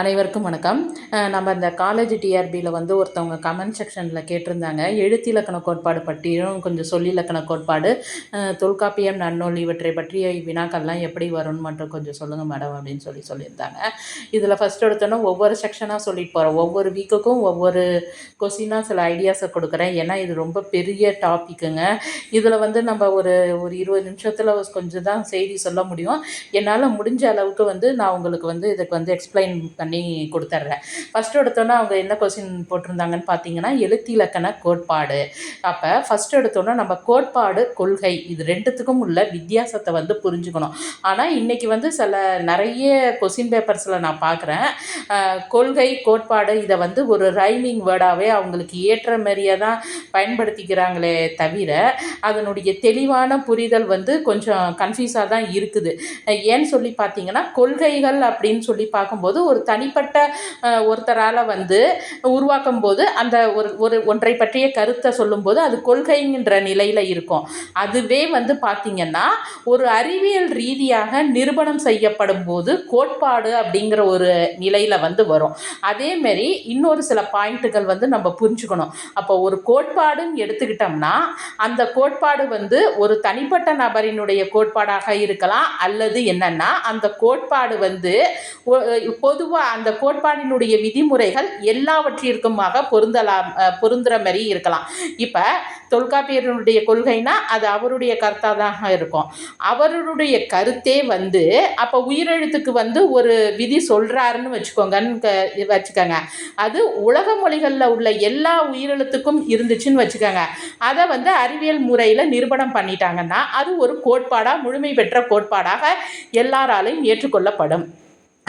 அனைவருக்கும் வணக்கம். நம்ம இந்த காலேஜ் டிஆர்பியில் வந்து ஒருத்தவங்க கமெண்ட் செக்ஷனில் கேட்டிருந்தாங்க. எழுத்திலக்கண கோட்பாடு பற்றியும் கொஞ்சம் சொல்லிலக்கண கோட்பாடு தொல்காப்பியம் நன்னூல் இவற்றை பற்றிய வினாக்கள்லாம் எப்படி வரும்னு மட்டும் கொஞ்சம் சொல்லுங்கள் மேடம் அப்படின்னு சொல்லி சொல்லியிருந்தாங்க. இதில் ஃபஸ்ட் எடுத்தோன்னா ஒவ்வொரு செக்ஷனாக சொல்லிட்டு போகிறோம் ஒவ்வொரு வீக்குக்கும் ஒவ்வொரு கொஸ்டினாக சில ஐடியாஸை கொடுக்குறேன். ஏன்னா இது ரொம்ப பெரிய டாப்பிக்குங்க இதில் வந்து நம்ம ஒரு ஒரு இருபது நிமிஷத்தில் கொஞ்சம் தான் செய்தி சொல்ல முடியும். என்னால் முடிஞ்ச அளவுக்கு வந்து நான் உங்களுக்கு வந்து இதுக்கு வந்து எக்ஸ்பிளைன் பண்ணி கொடுத்துட்றேன் ஃபஸ்ட்டு எடுத்தோன்னே அவங்க என்ன கொஸ்டின் போட்டிருந்தாங்கன்னு பார்த்தீங்கன்னா எழுத்திலக்கண கோட்பாடு. அப்போ ஃபஸ்ட்டு எடுத்தோன்னே நம்ம கோட்பாடு கொள்கை இது ரெண்டுத்துக்கும் உள்ள வித்தியாசத்தை வந்து புரிஞ்சுக்கணும். ஆனால் இன்றைக்கி வந்து சில நிறைய கொஸ்டின் பேப்பர்ஸில் நான் பார்க்குறேன் கொள்கை கோட்பாடு இதை வந்து ஒரு ரைமிங் வேர்டாகவே அவங்களுக்கு ஏற்ற மாதிரியே தான் பயன்படுத்திக்கிறாங்களே தவிர அதனுடைய தெளிவான புரிதல் வந்து கொஞ்சம் கன்ஃபியூஸாக தான் இருக்குது. ஏன்னு சொல்லி பார்த்தீங்கன்னா கொள்கைகள் அப்படின்னு சொல்லி பார்க்கும்போது ஒரு தனிப்பட்ட ஒருத்தரால் வந்து உருவாக்கும் போது அந்த ஒரு ஒரு ஒன்றை பற்றிய கருத்தை சொல்லும்போது அது கொள்கைங்கிற நிலையில் இருக்கும். அதுவே வந்து பார்த்திங்கன்னா ஒரு அறிவியல் ரீதியாக நிரூபணம் செய்யப்படும் போது கோட்பாடு அப்படிங்கிற ஒரு நிலையில் வந்து வரும். அதேமாரி இன்னொரு சில பாயிண்ட்டுகள் வந்து நம்ம புரிஞ்சுக்கணும். அப்போ ஒரு கோட்பாடுன்னு எடுத்துக்கிட்டோம்னா அந்த கோட்பாடு வந்து ஒரு தனிப்பட்ட நபரினுடைய கோட்பாடாக இருக்கலாம் அல்லது என்னன்னா அந்த கோட்பாடு வந்து பொதுவாக அந்த கோட்பாடினுடைய விதிமுறைகள் எல்லாவற்றிற்குமாக பொருந்தலாம் பொருந்துகிற பொருந்துற மாதிரி இருக்கலாம். இப்போ தொல்காப்பியருடைய கொள்கைனா அது அவருடைய கருத்தாக தான் இருக்கும். அவருடைய கருத்தே வந்து அப்போ உயிரெழுத்துக்கு வந்து ஒரு விதி சொல்கிறாருன்னு வச்சுக்கோங்கன்னு க- வச்சுக்கோங்க. அது உலக மொழிகளில் உள்ள எல்லா உயிரெழுத்துக்கும் இருந்துச்சுன்னு வச்சுக்கோங்க. அதை வந்து அறிவியல் முறையில் நிரூபணம் பண்ணிட்டாங்கன்னா அது ஒரு கோட்பாடாக முழுமை பெற்ற கோட்பாடாக எல்லாராலையும் ஏற்றுக்கொள்ளப்படும்.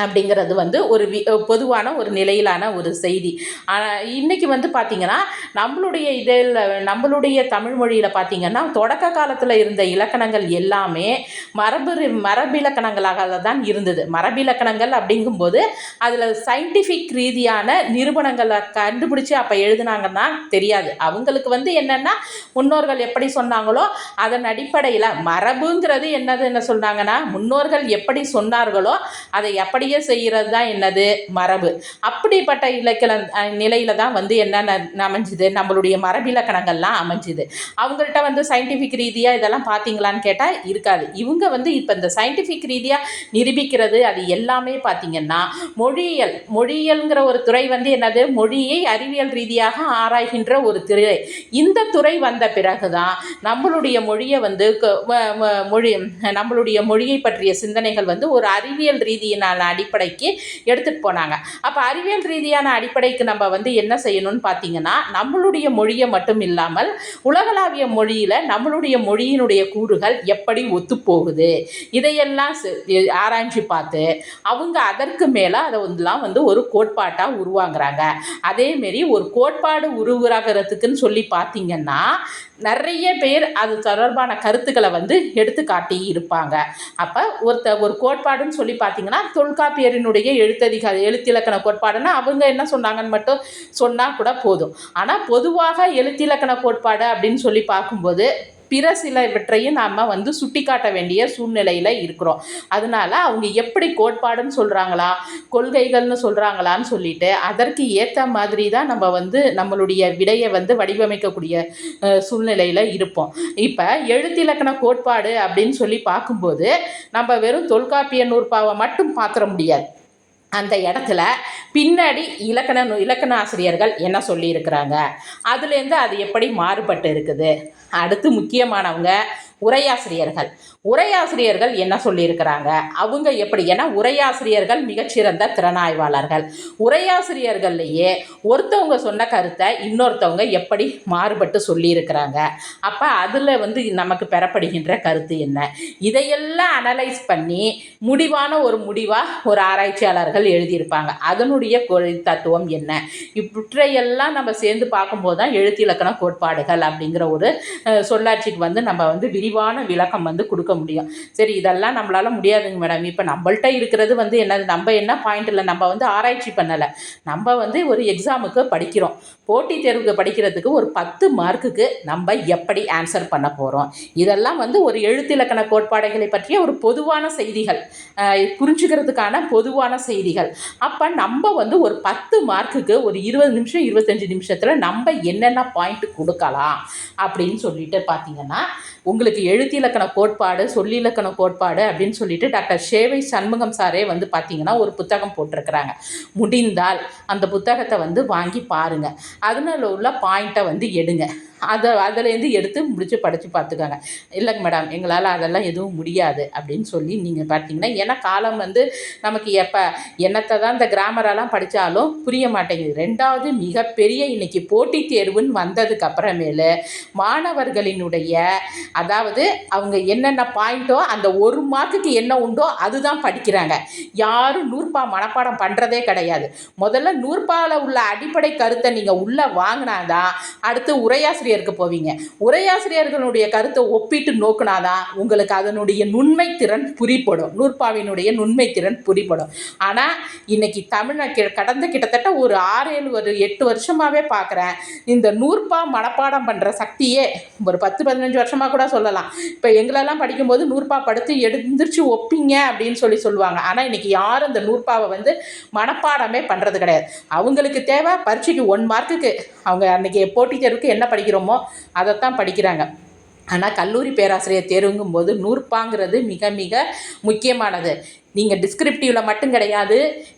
அப்படிங்கிறது வந்து ஒரு வி பொதுவான ஒரு நிலையிலான ஒரு செய்தி. ஆனால் இன்றைக்கி வந்து பார்த்திங்கன்னா நம்மளுடைய இதில் நம்மளுடைய தமிழ் மொழியில் பார்த்திங்கன்னா தொடக்க காலத்தில் இருந்த இலக்கணங்கள் எல்லாமே மரபு ரி- மரபிலக்கணங்களாக தான் இருந்தது. மரபிலக்கணங்கள் அப்படிங்கும்போது அதில் சயின்டிஃபிக் ரீதியான நிறுவனங்களை கண்டுபிடிச்சி அப்போ எழுதுனாங்கன்னா தெரியாது. அவங்களுக்கு வந்து என்னென்னா முன்னோர்கள் எப்படி சொன்னாங்களோ அதன் அடிப்படையில் மரபுங்கிறது என்னது என்ன சொன்னாங்கன்னா முன்னோர்கள் எப்படி சொன்னார்களோ அதை எப்படி அப்படியே செய்கிறது தான் என்னது? மரபு. அப்படிப்பட்ட இலக்கண நிலையில் தான் வந்து என்ன ந- அமைஞ்சுது நம்மளுடைய மரபிலக்கணங்கள்லாம் அமைஞ்சுது. அவங்கள்ட்ட வந்து சயின்டிஃபிக் ரீதியாக இதெல்லாம் பார்த்தீங்களான்னு கேட்டால் இருக்காது. இவங்க வந்து இப்போ இந்த சயின்டிஃபிக் ரீதியாக நிரூபிக்கிறது அது எல்லாமே பார்த்தீங்கன்னா மொழியியல். மொழியியல்ங்கிற ஒரு துறை வந்து என்னது? மொழியை அறிவியல் ரீதியாக ஆராய்கின்ற ஒரு துறை. இந்த துறை வந்த பிறகு தான் நம்மளுடைய மொழியை வந்து மொழி நம்மளுடைய மொழியை பற்றிய சிந்தனைகள் வந்து ஒரு அறிவியல் ரீதியினால் அடிப்படைக்கு எடுத்துகிட்டு போனாங்க. அப்போ அறிவியல் ரீதியான அடிப்படைக்கு நம்ம வந்து என்ன செய்யணும்னு பார்த்தீங்கன்னா நம்மளுடைய மொழியை மட்டும் இல்லாமல் உலகளாவிய மொழியில் நம்மளுடைய மொழியினுடைய கூறுகள் எப்படி ஒத்துப்போகுது இதையெல்லாம் செ- ஆராய்ச்சி பார்த்து அவங்க அதற்கு மேலே அதை வந்துலாம் வந்து ஒரு கோட்பாட்டாக உருவாங்குறாங்க. அதேமாரி ஒரு கோட்பாடு உருவாகிறதுக்குன்னு சொல்லி பார்த்தீங்கன்னா நிறைய பேர் அது தொடர்பான கருத்துக்களை வந்து எடுத்து காட்டி இருப்பாங்க. அப்போ ஒருத்த ஒரு கோட்பாடுன்னு சொல்லி பார்த்தீங்கன்னா தொல்காப்பியரினுடைய எழுத்ததிக எழுத்திலக்கண கோட்பாடுன்னா அவங்க என்ன சொன்னாங்கன்னு மட்டும் சொன்னால் கூட போதும். ஆனால் பொதுவாக எழுத்திலக்கண கோட்பாடு அப்படின்னு சொல்லி பார்க்கும்போது பிற சிலவற்றையும் நாம் வந்து சுட்டி காட்ட வேண்டிய சூழ்நிலையில் இருக்கிறோம். அதனால அவங்க எப்படி கோட்பாடுன்னு சொல்கிறாங்களா கொள்கைகள்னு சொல்கிறாங்களான்னு சொல்லிட்டு அதற்கு ஏற்ற மாதிரி தான் நம்ம வந்து நம்மளுடைய விடையை வந்து வடிவமைக்கக்கூடிய சூழ்நிலையில் இருப்போம். இப்போ எழுத்திலக்கண கோட்பாடு அப்படின்னு சொல்லி பார்க்கும்போது நம்ம வெறும் தொல்காப்பிய நூற்பாவை மட்டும் பார்த்துட முடியாது. அந்த இடத்துல பின்னாடி இலக்கண இலக்கண ஆசிரியர்கள் என்ன சொல்லியிருக்கிறாங்க? அதுலேருந்து அது எப்படி மாறுபட்டு இருக்குது? அடுத்து முக்கியமானவங்க உரையாசிரியர்கள். உரையாசிரியர்கள் என்ன சொல்லியிருக்கிறாங்க? அவங்க எப்படி? ஏன்னா உரையாசிரியர்கள் மிகச்சிறந்த திறனாய்வாளர்கள். உரையாசிரியர்கள்லையே ஒருத்தவங்க சொன்ன கருத்தை இன்னொருத்தவங்க எப்படி மாறுபட்டு சொல்லியிருக்கிறாங்க? அப்போ அதில் வந்து நமக்கு பெறப்படுகின்ற கருத்து என்ன? இதையெல்லாம் அனலைஸ் பண்ணி முடிவான ஒரு முடிவாக ஒரு ஆராய்ச்சியாளர்கள் எழுதியிருப்பாங்க. அதனுடைய கொள் தத்துவம் என்ன? இவற்றையெல்லாம் நம்ம சேர்ந்து பார்க்கும்போது தான் எழுத்திலக்கண கோட்பாடுகள் அப்படிங்கிற ஒரு சொல்லாட்சிக்கு வந்து நம்ம வந்து விரிவாக தெளிவான விளக்கம் வந்து கொடுக்க முடியும். சரி இதெல்லாம் நம்மளால் முடியாதுங்க மேடம் இப்போ நம்மள்கிட்ட இருக்கிறது வந்து என்னது? நம்ம என்ன பாயிண்ட் இல்லை நம்ம வந்து ஆராய்ச்சி பண்ணலை. நம்ம வந்து ஒரு எக்ஸாமுக்கு படிக்கிறோம். போட்டித் தேர்வுக்கு படிக்கிறதுக்கு ஒரு பத்து மார்க்குக்கு நம்ம எப்படி ஆன்சர் பண்ண போகிறோம் இதெல்லாம் வந்து ஒரு எழுத்திலக்கண கோட்பாடுகளை பற்றிய ஒரு பொதுவான செய்திகள். புரிஞ்சுக்கிறதுக்கான பொதுவான செய்திகள். அப்போ நம்ம வந்து ஒரு பத்து மார்க்குக்கு ஒரு இருபது நிமிஷம் இருபத்தஞ்சி நிமிஷத்தில் நம்ம என்னென்ன பாயிண்ட் கொடுக்கலாம் அப்படின்னு சொல்லிட்டு பார்த்தீங்கன்னா உங்களுக்கு எழுத்து இலக்கண கோட்பாடு சொல்லி இலக்கண கோட்பாடு அப்படின்னு சொல்லிட்டு டாக்டர் சேவை சண்முகம் சாரே வந்து பார்த்தீங்கன்னா ஒரு புத்தகம் போட்டிருக்கிறாங்க. முடிந்தால் அந்த புத்தகத்தை வந்து வாங்கி பாருங்கள் அதனால உள்ள பாயிண்ட்டை வந்து எடுங்க. அதை அதுலேருந்து எடுத்து முடிச்சு படித்து பார்த்துக்காங்க இல்லைங்க மேடம் எங்களால் அதெல்லாம் எதுவும் முடியாது அப்படின்னு சொல்லி நீங்கள் பார்த்தீங்கன்னா ஏன்னா காலம் வந்து நமக்கு எப்போ என்னத்தை தான் இந்த கிராமரெல்லாம் படித்தாலும் புரிய மாட்டேங்குது. ரெண்டாவது மிகப்பெரிய இன்னைக்கு போட்டித் தேர்வுன்னு வந்ததுக்கு அப்புறமேலு மாணவர்களினுடைய அதாவது அவங்க என்னென்ன பாயிண்ட்டோ அந்த ஒரு மார்க்குக்கு என்ன உண்டோ அதுதான் படிக்கிறாங்க. யாரும் நூற்பா மனப்பாடம் பண்ணுறதே கிடையாது. முதல்ல நூற்பாவில் உள்ள அடிப்படை கருத்தை நீங்கள் உள்ளே வாங்கினாதான் அடுத்து உரையாசிரியருக்கு போவீங்க. உரையாசிரியர்களுடைய கருத்தை ஒப்பிட்டு நோக்குனாதான் உங்களுக்கு அதனுடைய நுண்மை திறன் புரிப்படும் நூற்பாவினுடைய நுண்மை திறன் புரிப்படும் ஆனால் இன்னைக்கு தமிழை கி- கடந்த கிட்டத்தட்ட ஒரு ஆறு ஏழு ஒரு எட்டு வருஷமாகவே பார்க்குறேன் இந்த நூற்பா மனப்பாடம் பண்ணுற சக்தியே ஒரு பத்து பதினஞ்சு வருஷமாக கூட சொல்லலாம். இப்போ எங்களெல்லாம் படிக்கும்போது நூறுபா படுத்து எழுந்திரிச்சு ஒப்பிங்க அப்படின்னு சொல்லி சொல்லுவாங்க. ஆனால் இன்றைக்கி யாரும் அந்த நூறுபாவை வந்து மனப்பாடமே பண்ணுறது கிடையாது. அவங்களுக்கு தேவை பரீட்சைக்கு ஒன் மார்க்குக்கு. அவங்க அன்றைக்கி போட்டித் தேர்வுக்கு என்ன படிக்கிறோமோ அதைத்தான் படிக்கிறாங்க. ஆனால் கல்லூரி பேராசிரியர் தேர்வுங்கும்போது நூற்பாங்கிறது மிக மிக முக்கியமானது. நீங்கள் டிஸ்கிரிப்டிவில் மட்டும் கிடையாது.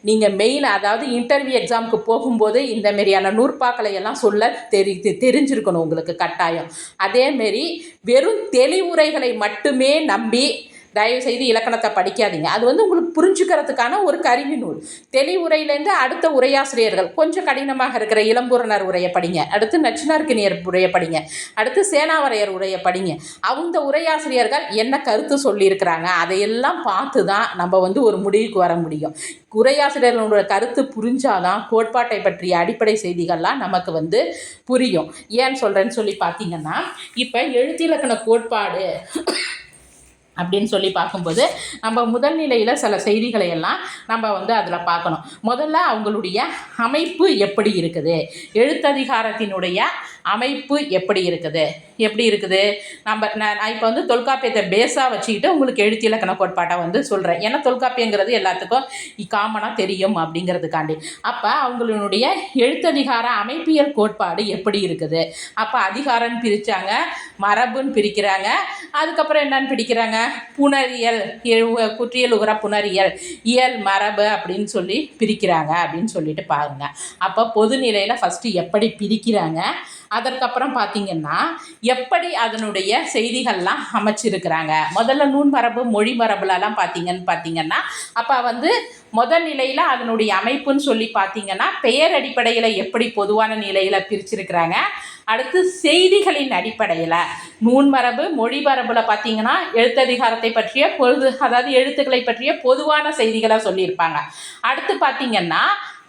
நீங்கள் மெயின் அதாவது இன்டர்வியூ எக்ஸாமுக்கு போகும்போது இந்த மாரியான நூற்பாக்களை எல்லாம் சொல்ல தெரி தெரிஞ்சிருக்கணும் உங்களுக்கு கட்டாயம். அதேமாரி வெறும் தெளிவுரைகளை மட்டுமே நம்பி தயவுசெய்து இலக்கணத்தை படிக்காதீங்க. அது வந்து உங்களுக்கு புரிஞ்சுக்கிறதுக்கான ஒரு கருவி நூல். தெளிவுரையிலேருந்து அடுத்த உரையாசிரியர்கள் கொஞ்சம் கடினமாக இருக்கிற இளம்பூரணர் உரையை படிங்க. அடுத்து நச்சினார்கினியர் உரையை படிங்க. அடுத்து சேனாவரையர் உரையை படிங்க. அவங்க உரையாசிரியர்கள் என்ன கருத்து சொல்லியிருக்கிறாங்க அதையெல்லாம் பார்த்து தான் நம்ம வந்து ஒரு முடிவுக்கு வர முடியும். உரையாசிரியர்களோட கருத்து புரிஞ்சாதான் கோட்பாட்டை பற்றிய அடிப்படை செய்திகள்லாம் நமக்கு வந்து புரியும். ஏன்னு சொல்கிறேன்னு சொல்லி பார்த்தீங்கன்னா இப்போ எழுத்திலக்கண கோட்பாடு அப்படின்னு சொல்லி பார்க்கும்போது நம்ம முதல் நிலையில் சில செய்திகளை எல்லாம் நம்ம வந்து அதில் பார்க்கணும். முதல்ல அவங்களுடைய அமைப்பு எப்படி இருக்குது? எழுத்ததிகாரத்தினுடைய அமைப்பு எப்படி இருக்குது? எப்படி இருக்குது? நம்ம நான் நான் இப்போ வந்து தொல்காப்பியத்தை பேஸாக வச்சுக்கிட்டு உங்களுக்கு எழுத்து இலக்கண கோட்பாட்டை வந்து சொல்கிறேன் ஏன்னா தொல்காப்பியங்கிறது எல்லாத்துக்கும் காமனாக தெரியும் அப்படிங்கிறதுக்காண்டி. அப்போ அவங்களுடைய எழுத்ததிகார அமைப்பியல் கோட்பாடு எப்படி இருக்குது? அப்போ அதிகாரம்னு பிரித்தாங்க மரபுன்னு பிரிக்கிறாங்க. அதுக்கப்புறம் என்னன்னு பிடிக்கிறாங்க புனரியல் குற்றியல் உகர புனரியல் இயல் மரபு அப்படின்னு சொல்லி பிரிக்கிறாங்க அப்படின்னு சொல்லிட்டு பாருங்க. அப்போ பொதுநிலையில் ஃபஸ்ட்டு எப்படி பிரிக்கிறாங்க? அதற்கப்புறம் பார்த்தீங்கன்னா எப்படி அதனுடைய செய்திகள்லாம் அமைச்சிருக்கிறாங்க? முதல்ல நூன் மரபு மொழி மரபுலலாம் பார்த்தீங்கன்னு பார்த்தீங்கன்னா அப்போ வந்து முதல் நிலையில் அதனுடைய அமைப்புன்னு சொல்லி பார்த்தீங்கன்னா பெயர் அடிப்படையில் எப்படி பொதுவான நிலையில் பிரிச்சிருக்கிறாங்க? அடுத்து செய்திகளின் அடிப்படையில் நூன் மரபு மொழி மரபில் பார்த்தீங்கன்னா எழுத்ததிகாரத்தை பற்றிய பொது அதாவது எழுத்துக்களை பற்றிய பொதுவான செய்திகளை சொல்லியிருப்பாங்க. அடுத்து பார்த்தீங்கன்னா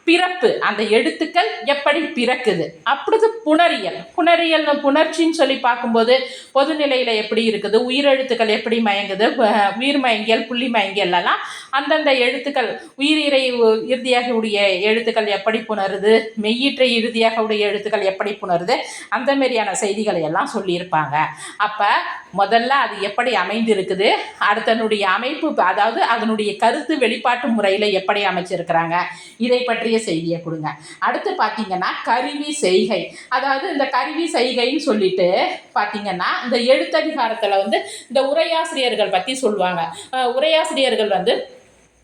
பிறப்பு அந்த எழுத்துக்கள் எப்படி பிறக்குது? அப்படிது புணரியல். புணரியல் புணர்ச்சின்னு சொல்லி பார்க்கும்போது பொதுநிலையில் எப்படி இருக்குது? உயிரெழுத்துக்கள் எப்படி மயங்குது? உயிர் மயங்கியல் புள்ளி மயங்கியல்லாம் அந்தந்த எழுத்துக்கள் உயிரிரை உ- இறுதியாக உடைய எழுத்துக்கள் எப்படி புணருது? மெய்யீற்றை இறுதியாக உடைய எழுத்துக்கள் எப்படி புணருது? அந்த மாதிரியான செய்திகளை எல்லாம் சொல்லியிருப்பாங்க. அப்போ முதல்ல அது எப்படி அமைந்திருக்குது? அடுத்தனுடைய அமைப்பு அதாவது அதனுடைய கருத்து வெளிப்பாட்டு முறையில் எப்படி அமைச்சிருக்கிறாங்க? இதை பற்றிய செய்தியை கொடுங்க. அடுத்து பார்த்தீங்கன்னா கருவி செய்கை. அதாவது இந்த கருவி செய்கைன்னு சொல்லிட்டு பார்த்தீங்கன்னா இந்த எழுத்ததிகாரத்தில் வந்து இந்த உரையாசிரியர்கள் பற்றி சொல்லுவாங்க. உரையாசிரியர்கள் வந்து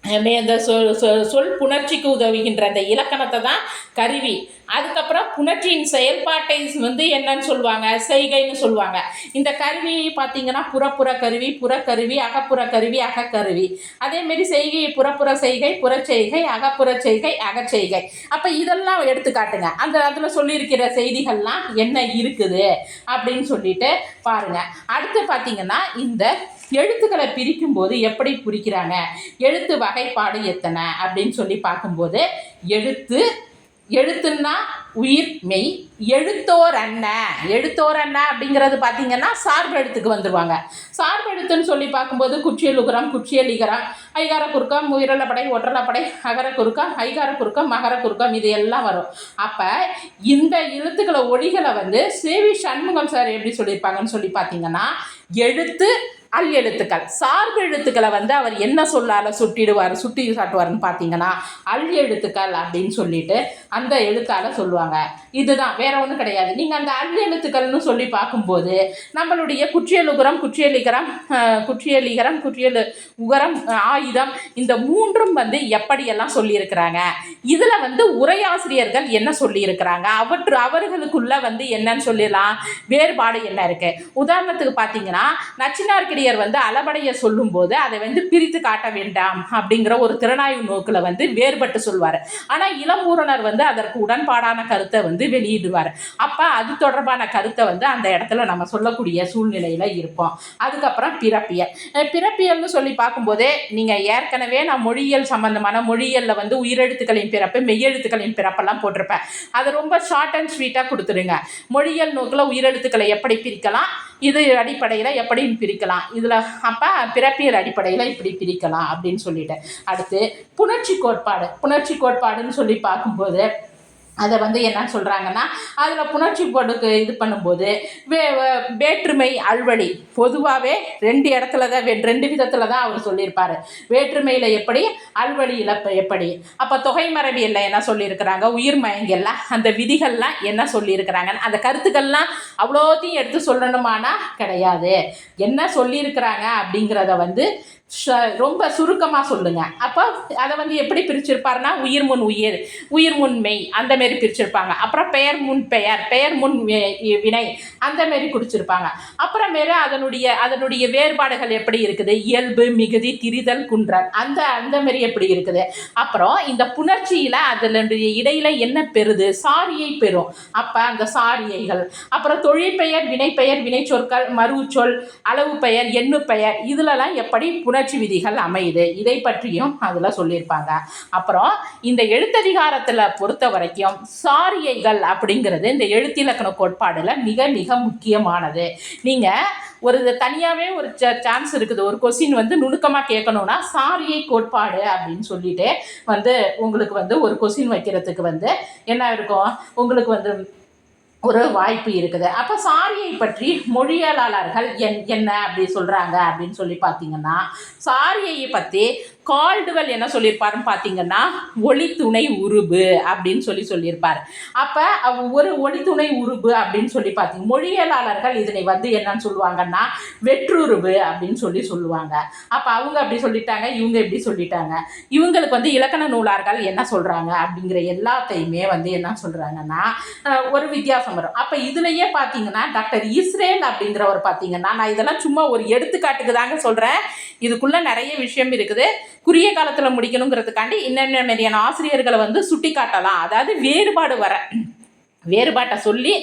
மே- இந்த சொல் சொல் சொல் புணர்ச்சிக்கு உதவுகின்ற அந்த இலக்கணத்தை தான் கருவி. அதுக்கப்புறம் புணர்ச்சியின் செயல்பாட்டை வந்து என்னன்னு சொல்லுவாங்க? செய்கைன்னு சொல்லுவாங்க. இந்த கருவி பார்த்திங்கன்னா புறப்புற கருவி புறக்கருவி அகப்புற கருவி அகக்கருவி. அதேமாரி செய்கை புறப்புற செய்கை புறச்செய்கை அகப்புற செய்கை அகச்செய்கை. அப்போ இதெல்லாம் எடுத்துக்காட்டுங்க. அந்த அதில் சொல்லியிருக்கிற செய்திகள்லாம் என்ன இருக்குது? அப்படின்னு சொல்லிட்டு பாருங்க. அடுத்து பார்த்தீங்கன்னா இந்த எழுத்துக்களை பிரிக்கும் போது எப்படி பிரிக்கிறாங்க? எழுத்து வகைப்பாடு எத்தனை? அப்படின்னு சொல்லி பார்க்கும்போது எழுத்து எழுத்துன்னா உயிர் மெய் எழுத்தோர் அண்ண எழுத்தோர் அண்ண அப்படிங்கிறது பார்த்தீங்கன்னா சார்பு எழுத்துக்கு வந்துடுவாங்க சார்பு எழுத்துன்னு சொல்லி பார்க்கும்போது குச்சியலுகரம் உகரம் இகரம் ஐகார குறுக்கம் உயிரலப்படை ஒற்றலப்படை அகர குறுக்கம் ஐகார குறுக்கம் மகர குறுக்கம் இது எல்லாம் வரும். அப்போ இந்த எழுத்துக்களை ஒளிகளை வந்து சேவி சண்முகம் சார் எப்படி சொல்லியிருப்பாங்கன்னு சொல்லி பார்த்தீங்கன்னா எழுத்து அல் எழுத்துக்கள். சார்பு எழுத்துக்களை வந்து அவர் என்ன சொல்லால சுட்டிடுவார் சுட்டி சாட்டுவார்னு பார்த்தீங்கன்னா அல் எழுத்துக்கள் அப்படின்னு சொல்லிட்டு அந்த எழுத்தால் சொல்லுவாங்க. இதுதான் வேற ஒன்றும் கிடையாது. நீங்கள் அந்த அல் எழுத்துக்கள்னு சொல்லி பார்க்கும்போது நம்மளுடைய குற்றியல் உகரம் குற்றியலிகரம் குற்றியல் உகரம் ஆயுதம் இந்த மூன்றும் வந்து எப்படியெல்லாம் சொல்லியிருக்கிறாங்க? இதில் வந்து உரையாசிரியர்கள் என்ன சொல்லியிருக்கிறாங்க? அவற்று அவர்களுக்குள்ள வந்து என்னன்னு சொல்லிடலாம். வேறுபாடு என்ன இருக்குது உதாரணத்துக்கு பார்த்தீங்கன்னா நச்சினார்கிடியர் வந்து அளபடைய சொல்லும்போது அதை வந்து பிரித்து காட்ட வேண்டாம் அப்படிங்கிற ஒரு திறனாய்வு நோக்கில் வந்து வேறுபட்டு சொல்வார். ஆனால் இளம்பூரணர் வந்து அதற்கு உடன்பாடான கருத்தை வந்து வெளியிடுவார். அப்போ அது தொடர்பான கருத்தை வந்து அந்த இடத்துல நம்ம சொல்லக்கூடிய சூழ்நிலையில் இருப்போம். அதுக்கப்புறம் பிறப்பியல். பிறப்பியல்னு சொல்லி பார்க்கும்போதே நீங்கள் ஏற்கனவே நான் மொழியியல் சம்பந்தமான மொழியியலில் வந்து உயிரெழுத்துக்களின் பிறப்பு மெய்யெழுத்துக்களின் பிறப்பெல்லாம் போட்டிருப்பேன். அதை ரொம்ப ஷார்ட் அண்ட் ஸ்வீட்டாக கொடுத்துருங்க மொழியியல் நோக்கில் உயிரெழுத்துக்களை எப்படி பிரிக்கலாம்? இது அடிப்படையில் எப்படி பிரிக்கலாம். இதில் அப்போ பிறப்பியல் அடிப்படையில் இப்படி பிரிக்கலாம் அப்படின்னு சொல்லிட்டேன். அடுத்து புணர்ச்சி கோட்பாடு. புணர்ச்சி கோட்பாடுன்னு சொல்லி பார்க்கும்போது அதை வந்து என்ன சொல்கிறாங்கன்னா அதில் புணர்ச்சி போடுக்கு இது பண்ணும்போது வே வேற்றுமை அல்வழி. பொதுவாகவே ரெண்டு இடத்துல தான் வெ- ரெண்டு விதத்தில் தான் அவர் சொல்லியிருப்பார். வேற்றுமையில் எப்படி அல்வழியில் இப்போ எப்படி? அப்போ தொகை மரபியில் என்ன சொல்லியிருக்கிறாங்க? உயிர் மயங்கெல்லாம் அந்த விதிகள்லாம் என்ன சொல்லியிருக்கிறாங்க? அந்த கருத்துக்கள்லாம் அவ்வளோத்தையும் எடுத்து சொல்லணுமானா கிடையாது. என்ன சொல்லியிருக்கிறாங்க அப்படிங்கிறத வந்து ரொம்ப சுருக்கமாக சொல்லுங்க. அப்போ அதை வந்து எப்படி பிரிச்சிருப்பார்னா உயிர் முன் உயிர் உயிர் முன் மெய் அந்த மாரி பிரிச்சிருப்பாங்க. அப்புறம் பெயர் முன் பெயர் பெயர் முன் வினை அந்த மாரி குடிச்சிருப்பாங்க. அப்புறமேல அதனுடைய அதனுடைய வேறுபாடுகள் எப்படி இருக்குது? இயல்பு மிகுதி திரிதல் குன்றல் அந்த அந்த மாரி எப்படி இருக்குது? அப்புறம் இந்த புணர்ச்சியில் அதனுடைய இடையில என்ன பெறுது? சாரியை பெறும். அப்போ அந்த சாரியைகள். அப்புறம் தொழிற்பெயர் வினைப்பெயர் வினைச்சொற்கள் மறுச்சொல் அளவு பெயர் எண்ணு பெயர் இதுலலாம் எப்படி புரட்சி விதிகள் அமையுது. இதை பற்றியும் அதில் சொல்லியிருப்பாங்க. அப்புறம் இந்த எழுத்ததிகாரத்தில் பொறுத்த வரைக்கும் சாரியைகள் அப்படிங்கிறது இந்த எழுத்திலக்கண கோட்பாடில் மிக மிக முக்கியமானது. நீங்கள் ஒரு தனியாகவே ஒரு சான்ஸ் இருக்குது. ஒரு கொஸ்டின் வந்து நுணுக்கமாக கேட்கணும்னா சாரியை கோட்பாடு அப்படின்னு சொல்லிட்டு வந்து உங்களுக்கு வந்து ஒரு கொஸ்டின் வைக்கிறதுக்கு வந்து என்ன இருக்கும்? உங்களுக்கு வந்து ஒரு வாய்ப்பு இருக்குது. அப்போ சாரியை பற்றி மொழியலாளர்கள் என் என்ன அப்படி சொல்கிறாங்க அப்படின்னு சொல்லி பார்த்தீங்கன்னா சாரியை பற்றி கால்டுவெல் என்ன சொல்லியிருப்பாருன்னு பார்த்தீங்கன்னா ஒளித்துணை உருபு அப்படின்னு சொல்லி சொல்லியிருப்பார். அப்போ ஒரு ஒளித்துணை உருபு அப்படின்னு சொல்லி பார்த்தீங்க மொழியியலாளர்கள் இதனை வந்து என்னன்னு சொல்லுவாங்கன்னா வெற்றுருபு அப்படின்னு சொல்லி சொல்லுவாங்க. அப்போ அவங்க அப்படி சொல்லிட்டாங்க இவங்க எப்படி சொல்லிட்டாங்க. இவங்களுக்கு வந்து இலக்கண நூலார்கள் என்ன சொல்கிறாங்க அப்படிங்கிற எல்லாத்தையுமே வந்து என்ன சொல்கிறாங்கன்னா ஒரு வித்தியாசம் வரும். அப்போ இதுலையே பார்த்தீங்கன்னா டாக்டர் இஸ்ரேல் அப்படிங்கிறவர் பார்த்தீங்கன்னா நான் இதெல்லாம் சும்மா ஒரு எடுத்துக்காட்டுக்கு தாங்க சொல்கிறேன் இதுக்குள்ளே நிறைய விஷயம் இருக்குது. குறுகிய காலத்தில் முடிக்கணுங்கிறதுக்காண்டி என்னென்ன மாதிரியான ஆசிரியர்களை வந்து சுட்டி காட்டலாம் அதாவது வேறுபாடு வர வேறுபாட்டை சொல்லி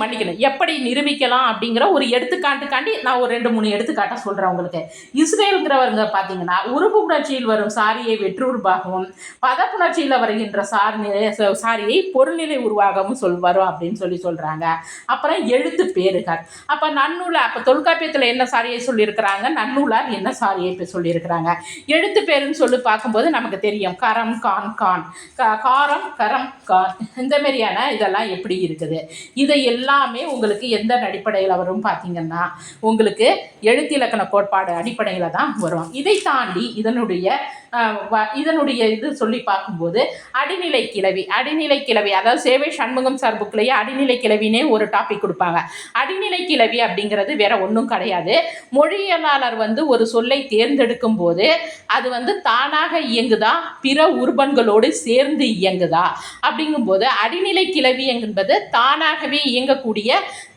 மன்னிக்கணும். எப்படி நிரூபிக்கலாம் அப்படிங்கிற ஒரு எடுத்துக்காட்டுக்காண்டி நான் ஒரு ரெண்டு மூணு எடுத்துக்காட்டாக சொல்கிறேன் உங்களுக்கு. இஸ்ரேலுங்கிறவருங்க பார்த்தீங்கன்னா உறுப்பு புணர்ச்சியில் வரும் சாரியை வெற்றுருபாகவும் பதப்புணர்ச்சியில் வருகின்ற சார் சாரியை பொருள்நிலை உருவாகவும் சொல் வரும் அப்படின்னு சொல்லி சொல்கிறாங்க அப்புறம் எழுத்து பேருகள் அப்போ நன்னூலார் அப்போ தொல்காப்பியத்தில் என்ன சாரியை சொல்லியிருக்கிறாங்க? நன்னூலார் என்ன சாரியை இப்போ சொல்லியிருக்கிறாங்க? எழுத்து பேருன்னு சொல்லி பார்க்கும்போது நமக்கு தெரியும். கரம் கான் கான். க- காரம் கரம் கான் இந்த மாதிரியான இதெல்லாம் எப்படி இருக்குது? இதை எல்லாமே உங்களுக்கு எந்த அடிப்படையில் வரும் பார்த்தீங்கன்னா உங்களுக்கு எழுத்திலக்கண கோட்பாடு அடிப்படையில் தான் வரும். இதை தாண்டி இதனுடைய வ- இதனுடைய இது சொல்லி பார்க்கும்போது அடிநிலை கிளவி அடிநிலை கிளவி அதாவது சேவை சண்முகம் சார் புக்லேயே அடிநிலை கிளவினே ஒரு டாபிக் கொடுப்பாங்க. அடிநிலை கிளவி அப்படிங்கிறது வேற ஒன்றும் கிடையாது. மொழியியலாளர் வந்து ஒரு சொல்லை தேர்ந்தெடுக்கும் போது அது வந்து தானாக இயங்குதா? பிற உருபன்களோடு சேர்ந்து இயங்குதா? அப்படிங்கும்போது அடிநிலை கிளவி என்பது தானாகவே இயங்கக்கூடிய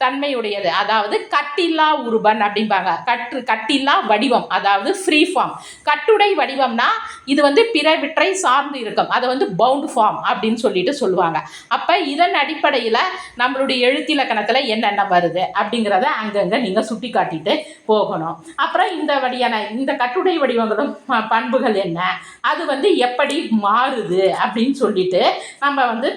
தன்மையுடையது. அதாவது கட்டில்லா உருபன் அப்படிம்பாங்க. கற்று கட்டில்லா வடிவம் அதாவது ஃப்ரீ ஃபார்ம் கட்டுடை வடிவம்னா இது வந்து பிறவிற்றை சார்ந்து இருக்கும். அதை வந்து பவுண்ட் ஃபார்ம் அப்படின்னு சொல்லிட்டு சொல்லுவாங்க. அப்போ இதன் அடிப்படையில் நம்மளுடைய எழுத்திலக்கணத்தில் என்னென்ன வருது அப்படிங்கிறத அங்கங்கே நீங்கள் சுட்டி காட்டிட்டு போகணும். அப்புறம் இந்த வழியான இந்த கட்டுடை வடிவங்களும் பண்புகள் என்ன? அது வந்து எப்படி மாறுது அப்படின்னு சொல்லிட்டு நம்ம வந்து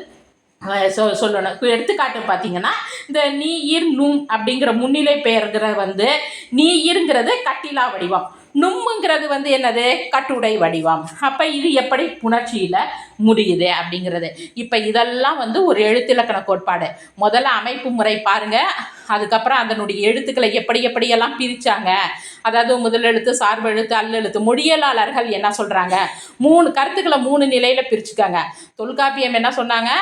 சொ சொல்லணும். இப்போ எடுத்துக்காட்டு பார்த்தீங்கன்னா இந்த நீயிர் நும் அப்படிங்கிற முன்னிலை பெயர்கிற வந்து நீயிருங்கிறது கட்டிலா வடிவம். நும்முங்கிறது வந்து என்னது? கட்டுடை வடிவம். அப்போ இது எப்படி புணர்ச்சியில் முடியுது அப்படிங்கிறது. இப்போ இதெல்லாம் வந்து ஒரு எழுத்திலக்கண கோட்பாடு. முதல்ல அமைப்பு முறை பாருங்கள் அதுக்கப்புறம் அதனுடைய எழுத்துக்களை எப்படி எப்படியெல்லாம் பிரித்தாங்க அதாவது முதல் எழுத்து சார்பு எழுத்து அல்லெழுத்து மொழியலாளர்கள் என்ன சொல்கிறாங்க மூணு கருத்துக்களை மூணு நிலையில் பிரிச்சுக்காங்க. தொல்காப்பியம் என்ன சொன்னாங்க?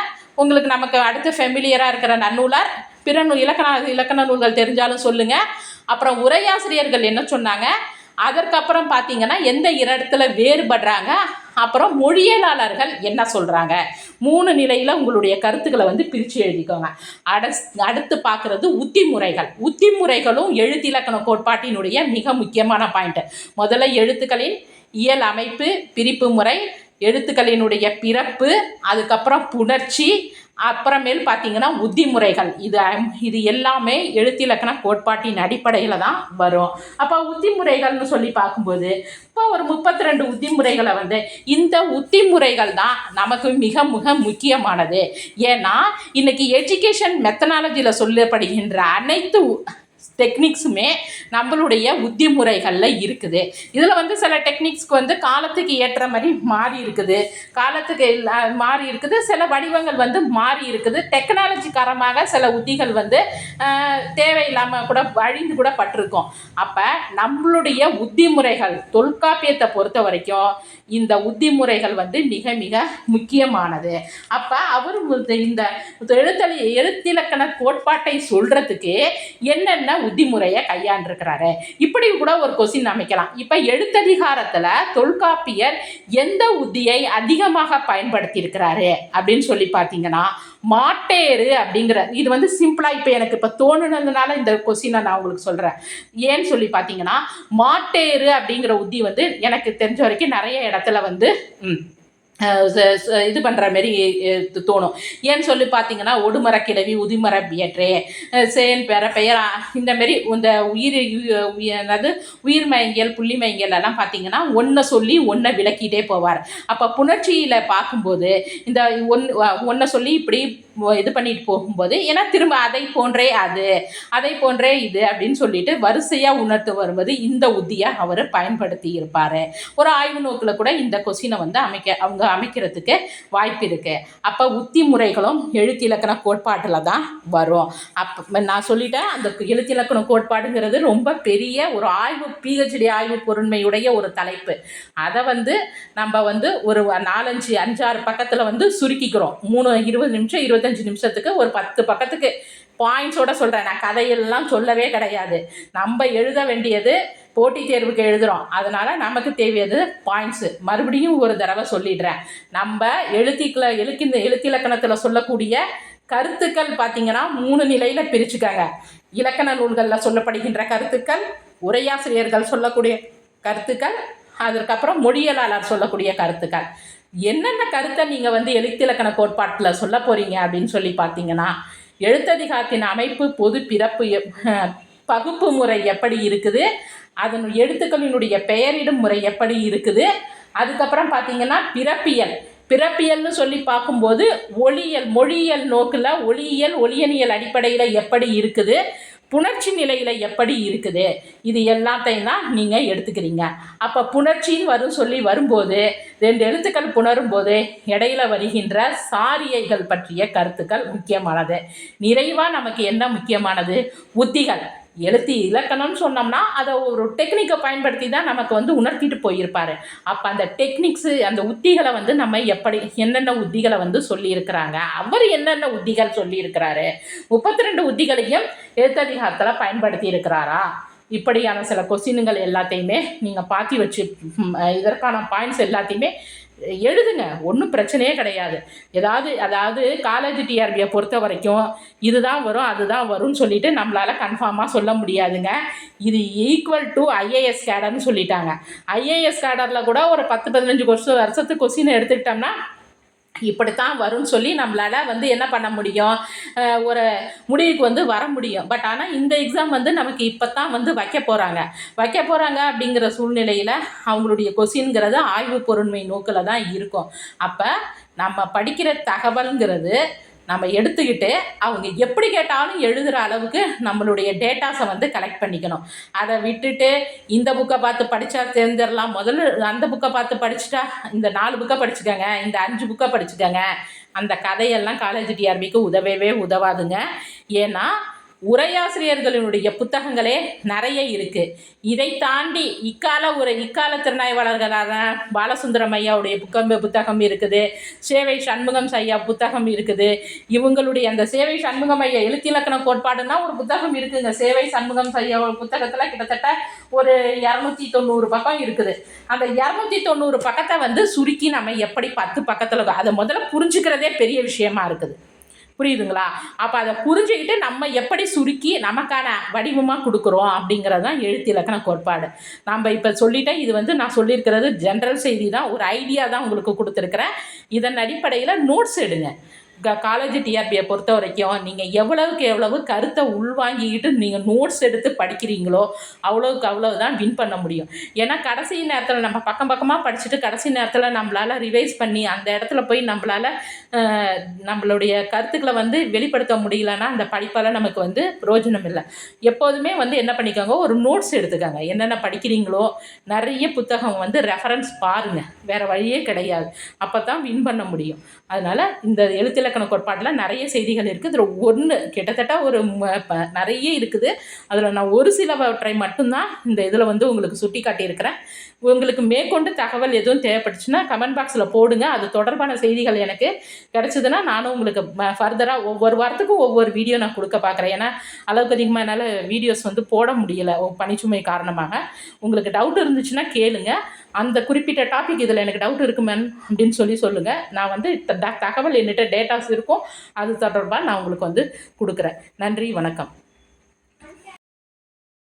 உங்களுக்கு நமக்கு அடுத்து ஃபெமிலியராக இருக்கிற நன்னூலார் பிற நூ இலக்கண இலக்கண நூல்கள் தெரிஞ்சாலும் சொல்லுங்கள் அப்புறம் உரையாசிரியர்கள் என்ன சொன்னாங்க? அதற்கப்புறம் பார்த்தீங்கன்னா எந்த இடத்துல வேறுபடுறாங்க? அப்புறம் மொழியியலாளர்கள் என்ன சொல்கிறாங்க மூணு நிலையில் உங்களுடைய கருத்துக்களை வந்து பிரித்து எழுதிக்கோங்க. அட அடுத்து பார்க்குறது உத்தி முறைகள் உத்தி முறைகளும் எழுத்திலக்கண கோட்பாட்டினுடைய மிக முக்கியமான பாயிண்ட்டு முதல்ல எழுத்துக்களின் இயல் அமைப்பு பிரிப்பு முறை எழுத்துக்களினுடைய பிறப்பு அதுக்கப்புறம் புணர்ச்சி அப்புறமேல் பார்த்தீங்கன்னா உத்திமுறைகள். இது இது எல்லாமே எழுத்திலக்கண கோட்பாட்டின் அடிப்படையில் தான் வரும். அப்போ உத்திமுறைகள்னு சொல்லி பார்க்கும்போது இப்போ ஒரு முப்பத்தி ரெண்டு உத்திமுறைகளை வந்து இந்த உத்திமுறைகள் தான் நமக்கு மிக மிக முக்கியமானது. ஏன்னா இன்னைக்கு எஜுகேஷன் மெத்தனாலஜியில் சொல்லப்படுகின்ற அனைத்து டெக்னிக்ஸுமே நம்மளுடைய உத்தி முறைகளில் இருக்குது. இதில் வந்து சில டெக்னிக்ஸ்க்கு வந்து காலத்துக்கு ஏற்ற மாதிரி மாறி இருக்குது. காலத்துக்கு மாறி இருக்குது. சில வடிவங்கள் வந்து மாறி இருக்குது. டெக்னாலஜி காரணமாக சில உத்திகள் வந்து தேவையில்லாமல் கூட அழிந்து கூட பட்டிருக்கோம். அப்போ நம்மளுடைய உத்தி முறைகள் தொல்காப்பியத்தை பொறுத்த வரைக்கும் இந்த உத்தி முறைகள் வந்து மிக மிக முக்கியமானது. அப்போ அவர் இந்த எழுத்தலி எழுத்திலக்கண கோட்பாட்டை சொல்கிறதுக்கு என்னென்ன விதிமுறையை கையாண்டிருக்கிறாரு. இப்படி கூட ஒரு கொஸ்டின் அமைக்கலாம். இப்போ எழுத்ததிகாரத்தில் தொல்காப்பியர் எந்த உத்தியை அதிகமாக பயன்படுத்தியிருக்கிறாரு அப்படின்னு சொல்லி பார்த்தீங்கன்னா மாட்டேறு அப்படிங்கிற இது வந்து சிம்பிளாக இப்போ எனக்கு இப்போ தோணுனதுனால இந்த கொஸ்டினை நான் உங்களுக்கு சொல்கிறேன் ஏன்னு சொல்லி பார்த்தீங்கன்னா மாட்டேறு அப்படிங்கிற உத்தி வந்து எனக்கு தெரிஞ்ச வரைக்கும் நிறைய இடத்துல வந்து இது பண்ணுற மாரி தோணும். ஏன்னு சொல்லி பார்த்தீங்கன்னா ஒடுமர கிழவி உதிமர பியற்றே செயல் பெற பெயர் இந்தமாரி இந்த மாரி இந்த உயிர் அதாவது உயிர் மயங்கியல் புள்ளி மயங்கியல் எல்லாம் பார்த்தீங்கன்னா ஒன்றை சொல்லி ஒன்றை விளக்கிட்டே போவார். அப்போ புணர்ச்சியில் பார்க்கும்போது இந்த ஒன் ஒன்றை சொல்லி இப்படி இது பண்ணிட்டு போகும்போது ஏன்னா திரும்ப அதை போன்றே அது அதை போன்றே இது அப்படின்னு சொல்லிட்டு வரிசையாக உணர்த்து வரும்போது இந்த உத்தியை அவர் பயன்படுத்தி இருப்பார். ஒரு ஆய்வு நோக்கில் கூட இந்த கொஸ்டினை வந்து அமைக்க அவங்க அமைக்கிறதுக்கு வாய்ப்பு இருக்குது அப்போ உத்தி முறைகளும் எழுத்திலக்கண கோட்பாட்டில் தான் வரும். அப்போ நான் சொல்லிட்டேன் அந்த எழுத்திலக்கண கோட்பாடுங்கிறது ரொம்ப பெரிய ஒரு ஆய்வு பிஹெச்டி ஆய்வு பொருண்மையுடைய ஒரு தலைப்பு. அதை வந்து நம்ம வந்து ஒரு நாலஞ்சு அஞ்சாறு பக்கத்தில் வந்து சுருக்கிக்கிறோம். மூணு இருபது நிமிஷம் இருபத்தஞ்சு நிமிஷத்துக்கு ஒரு பத்து பக்கத்துக்கு பாயிண்ட்ஸோட சொல்கிறேன் நான் கதையெல்லாம் சொல்லவே கிடையாது. நம்ம எழுத வேண்டியது போட்டித் தேர்வுக்கு எழுதுகிறோம் அதனால் நமக்கு தேவையது பாயிண்ட்ஸு மறுபடியும் ஒரு தடவை சொல்லிடுறேன். நம்ம எழுத்திக்கல எழுக்கிந்த எழுத்திலக்கணத்தில் சொல்லக்கூடிய கருத்துக்கள் பார்த்தீங்கன்னா மூணு நிலையில் பிரிச்சுக்காங்க. இலக்கண நூல்களில் சொல்லப்படுகின்ற கருத்துக்கள் உரையாசிரியர்கள் சொல்லக்கூடிய கருத்துக்கள் அதற்கப்புறம் மொழியலாளர் சொல்லக்கூடிய கருத்துக்கள். என்னென்ன கருத்தை நீங்கள் வந்து எழுத்திலக்கண கோட்பாட்டில் சொல்ல போகிறீங்க அப்படின்னு சொல்லி பார்த்தீங்கன்னா எழுத்ததிகாரத்தின் அமைப்பு பொது பிறப்பு பகுப்பு முறை எப்படி இருக்குது? அதன் எழுத்துக்களினுடைய பெயரிடும் முறை எப்படி இருக்குது? அதுக்கப்புறம் பார்த்தீங்கன்னா பிறப்பியல். பிறப்பியல்னு சொல்லி பார்க்கும்போது ஒளியியல் மொழியியல் நோக்கில் ஒளியியல் ஒளியனியல் அடிப்படையில் எப்படி இருக்குது புணர்ச்சி நிலையில் எப்படி இருக்குது இது எல்லாத்தையும் தான் நீங்கள் எடுத்துக்கிறீங்க. அப்போ புணர்ச்சின்னு வரும் சொல்லி வரும்போது ரெண்டு எழுத்துக்கள் புணரும் போது இடையில வருகின்ற சாரியைகள் பற்றிய கருத்துக்கள் முக்கியமானது. நிறைவாக நமக்கு என்ன முக்கியமானது? உத்திகள். எழுத்து இலக்கணம்னு சொன்னோம்னா அதை ஒரு டெக்னிக்கை பயன்படுத்தி தான் நமக்கு வந்து உணர்த்திட்டு போயிருப்பாரு. அப்போ அந்த டெக்னிக்ஸு அந்த உத்திகளை வந்து நம்ம எப்படி என்னென்ன உத்திகளை வந்து சொல்லியிருக்கிறாங்க அவர் என்னென்ன உத்திகள் சொல்லியிருக்கிறாரு முப்பத்தி ரெண்டு உத்திகளையும் எழுத்ததிகாரத்தில் பயன்படுத்தி இருக்கிறாரா இப்படியான சில கொஸ்டினுங்கள் எல்லாத்தையுமே நீங்கள் பார்த்து வச்சு இதற்கான பாயிண்ட்ஸ் எல்லாத்தையுமே எழுதுங்க. ஒன்றும் பிரச்சனையே கிடையாது. ஏதாவது அதாவது காலேஜ் டிஆர்பியை பொறுத்த வரைக்கும் இதுதான் வரும் அதுதான் வரும்னு சொல்லிட்டு நம்மளால் கன்ஃபார்மாக சொல்ல முடியாதுங்க. இது ஈக்குவல் டு ஐஏஎஸ் கேடர்னு சொல்லிட்டாங்க. ஐஏஎஸ் கேடரில் கூட ஒரு பத்து பதினஞ்சு கொஸ்டின் வருஷத்துக்கு கொஸ்டின் எடுத்துக்கிட்டோம்னா இப்படித்தான் வரும்னு சொல்லி நம்மளால் வந்து என்ன பண்ண முடியும்? ஒரு முடிவுக்கு வந்து வர முடியும். பட் ஆனால் இந்த எக்ஸாம் வந்து நமக்கு இப்போ தான் வந்து வைக்க போகிறாங்க வைக்க போகிறாங்க அப்படிங்கிற சூழ்நிலையில் அவங்களுடைய கொஸ்டின்ங்கிறது ஆய்வு பொருண்மை நோக்கில் தான் இருக்கும். அப்போ நம்ம படிக்கிற தகவல்ங்கிறது நம்ம எடுத்துக்கிட்டு அவங்க எப்படி கேட்டாலும் எழுதுகிற அளவுக்கு நம்மளுடைய டேட்டாஸை வந்து கலெக்ட் பண்ணிக்கணும். அதை விட்டுட்டு இந்த புக்கை பார்த்து படித்தா தெரிஞ்சிடலாம் முதல்ல அந்த புக்கை பார்த்து படிச்சுட்டா இந்த நாலு புக்கை படிச்சுக்கோங்க இந்த அஞ்சு புக்கை படிச்சுக்கோங்க. அந்த கதையெல்லாம் காலேஜ் டிஆர்பிக்கு உதவவே உதவாதுங்க. ஏன்னா உரையாசிரியர்களினுடைய புத்தகங்களே நிறைய இருக்குது இதை தாண்டி இக்கால உரை இக்கால திறனாய்வாளர்களான பாலசுந்தரம் ஐயாவுடைய புக்கம் புத்தகம் இருக்குது. சேவை சண்முகம் ஐயா புத்தகம் இருக்குது. இவங்களுடைய அந்த சேவை சண்முகம் ஐயா எழுத்திலக்கண கோட்பாடுனா ஒரு புத்தகம் இருக்குதுங்க சேவை சண்முகம் ஐயா புத்தகத்தில் கிட்டத்தட்ட ஒரு இரநூத்தி தொண்ணூறு பக்கம் இருக்குது. அந்த இரநூத்தி தொண்ணூறு பக்கத்தை வந்து சுருக்கி நம்ம எப்படி பத்து பக்கத்தில் அதை முதல்ல புரிஞ்சுக்கிறதே பெரிய விஷயமா இருக்குது. புரியுதுங்களா? அப்போ அதை புரிஞ்சுக்கிட்டு நம்ம எப்படி சுருக்கி நமக்கான வடிவமாக கொடுக்குறோம் அப்படிங்கிறது தான் எழுத்து இலக்கண கோட்பாடு. நம்ம இப்போ சொல்லிட்டேன் இது வந்து நான் சொல்லியிருக்கிறது ஜென்ரல் செய்தி தான் ஒரு ஐடியா தான் உங்களுக்கு கொடுத்துருக்குறேன். இதன் அடிப்படையில் நோட்ஸ் எடுங்க. க காலேஜ் டிஆர்பியை பொறுத்த வரைக்கும் நீங்கள் எவ்வளவுக்கு எவ்வளவு கருத்தை உள்வாங்கிக்கிட்டு நீங்கள் நோட்ஸ் எடுத்து படிக்கிறீங்களோ அவ்வளோவுக்கு அவ்வளோ தான் வின் பண்ண முடியும். ஏன்னா கடைசி நேரத்தில் நம்ம பக்கம் பக்கமாக படிச்சுட்டு கடைசி நேரத்தில் நம்மளால் ரிவைஸ் பண்ணி அந்த இடத்துல போய் நம்மளால் நம்மளுடைய கருத்துக்களை வந்து வெளிப்படுத்த முடியலன்னா அந்த படிப்பால் நமக்கு வந்து பிரயோஜனம் இல்லை. எப்போதுமே வந்து என்ன பண்ணிக்கோங்க ஒரு நோட்ஸ் எடுத்துக்கோங்க. என்னென்ன படிக்கிறீங்களோ நிறைய புத்தகம் வந்து ரெஃபரன்ஸ் பாருங்கள் வேறு வழியே கிடையாது. அப்போ தான் வின் பண்ண முடியும். அதனால் இந்த எழுத்தில் இலக்கண கோட்பாட்டில் நிறைய செய்திகள் இருக்குது இதில் ஒன்று கிட்டத்தட்ட ஒரு நிறைய இருக்குது. அதில் நான் ஒரு சிலவற்றை மட்டும்தான் இந்த இதில் வந்து உங்களுக்கு சுட்டி காட்டியிருக்கிறேன் உங்களுக்கு மேற்கொண்டு தகவல் எதுவும் தேவைப்பட்டுச்சுன்னா கமெண்ட் பாக்ஸில் போடுங்க. அது தொடர்பான செய்திகள் எனக்கு கிடச்சிதுன்னா நானும் உங்களுக்கு ஃபர்தராக ஒவ்வொரு வாரத்துக்கும் ஒவ்வொரு வீடியோ நான் கொடுக்க பார்க்குறேன். ஏன்னா அளவுக்கு அதிகமாக என்னால் வீடியோஸ் வந்து போட முடியலை. பனிச்சுமை காரணமாக. உங்களுக்கு டவுட் இருந்துச்சுன்னா கேளுங்க. அந்த குறிப்பிட்ட டாபிக் இதில் எனக்கு டவுட் இருக்குமேன் அப்படின்னு சொல்லி சொல்லுங்கள் நான் வந்து தகவல் என்னிட்ட டேட்டாஸ் இருக்கும். அது தொடர்பாக நான் உங்களுக்கு வந்து கொடுக்குறேன். நன்றி வணக்கம்.